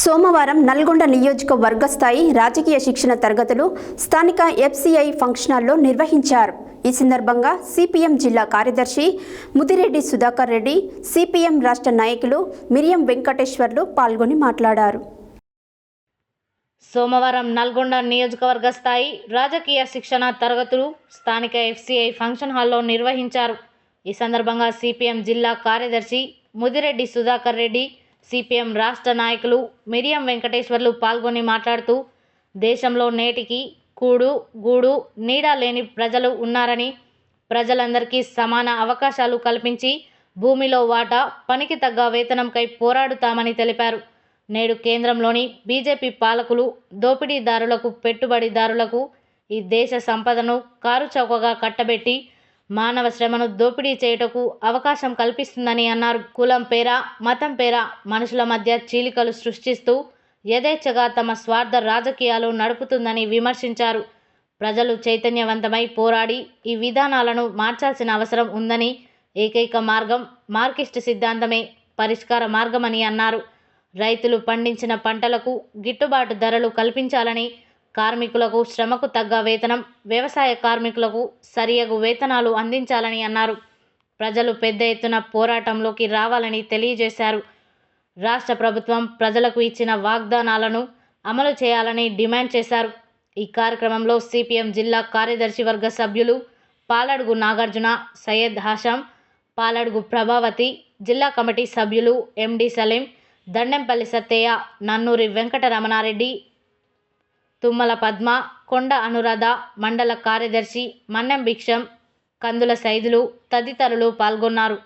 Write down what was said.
సోమవారం నల్గొండ నియోజకవర్గ స్థాయి రాజకీయ శిక్షణ తరగతులు స్థానిక ఎఫ్సిఐ ఫంక్షన్ హాల్లో నిర్వహించారు. ఈ సందర్భంగా సిపిఎం జిల్లా కార్యదర్శి ముదిరెడ్డి సుధాకర్ రెడ్డి సిపిఎం రాష్ట్ర నాయకులు మిరియం వెంకటేశ్వర్లు పాల్గొని మాట్లాడారు. సోమవారం నల్గొండ నియోజకవర్గ స్థాయి రాజకీయ శిక్షణ తరగతులు స్థానిక ఎఫ్సిఐ ఫంక్షన్ హాల్లో నిర్వహించారు. ఈ సందర్భంగా సిపిఎం జిల్లా కార్యదర్శి ముదిరెడ్డి సుధాకర్ రెడ్డి సిపిఎం రాష్ట్ర నాయకులు మిరియం వెంకటేశ్వర్లు పాల్గొని మాట్లాడుతూ దేశంలో నేటికి కూడు గూడు నీడ లేని ప్రజలు ఉన్నారని ప్రజలందరికీ సమాన అవకాశాలు కల్పించి భూమిలో వాటా పనికి తగ్గ వేతనంకై పోరాడుతామని తెలిపారు. నేడు కేంద్రంలోని బీజేపీ పాలకులు దోపిడీదారులకు పెట్టుబడిదారులకు ఈ దేశ సంపదను కారుచౌకగా కట్టబెట్టి మానవ శ్రమను దోపిడీ చేయుటకు అవకాశం కల్పిస్తుందని అన్నారు. కులం పేర మతం పేర మనుషుల మధ్య చీలికలు సృష్టిస్తూ యథేచ్ఛగా తమ స్వార్థ రాజకీయాలు నడుపుతుందని విమర్శించారు. ప్రజలు చైతన్యవంతమై పోరాడి ఈ విధానాలను మార్చాల్సిన అవసరం ఉందని ఏకైక మార్గం మార్కిస్ట్ సిద్ధాంతమే పరిష్కార మార్గమని అన్నారు. రైతులు పండించిన పంటలకు గిట్టుబాటు ధరలు కల్పించాలని కార్మికులకు శ్రమకు తగ్గ వేతనం వ్యవసాయ కార్మికులకు సరియగు వేతనాలు అందించాలని అన్నారు. ప్రజలు పెద్ద ఎత్తున పోరాటంలోకి రావాలని తెలియజేశారు. రాష్ట్ర ప్రభుత్వం ప్రజలకు ఇచ్చిన వాగ్దానాలను అమలు చేయాలని డిమాండ్ చేశారు. ఈ కార్యక్రమంలో సిపిఎం జిల్లా కార్యదర్శి వర్గ సభ్యులు పాలడుగు నాగార్జున సయ్యద్ హాషం పాలడుగు ప్రభావతి జిల్లా కమిటీ సభ్యులు ఎండి సలీం దండెంపల్లి సత్తయ్య నన్నూరి వెంకటరమణారెడ్డి తుమ్మల పద్మ కొండ అనురాధ మండల కార్యదర్శి మన్నెం భిక్షం కందుల సైదులు తదితరులు పాల్గొన్నారు.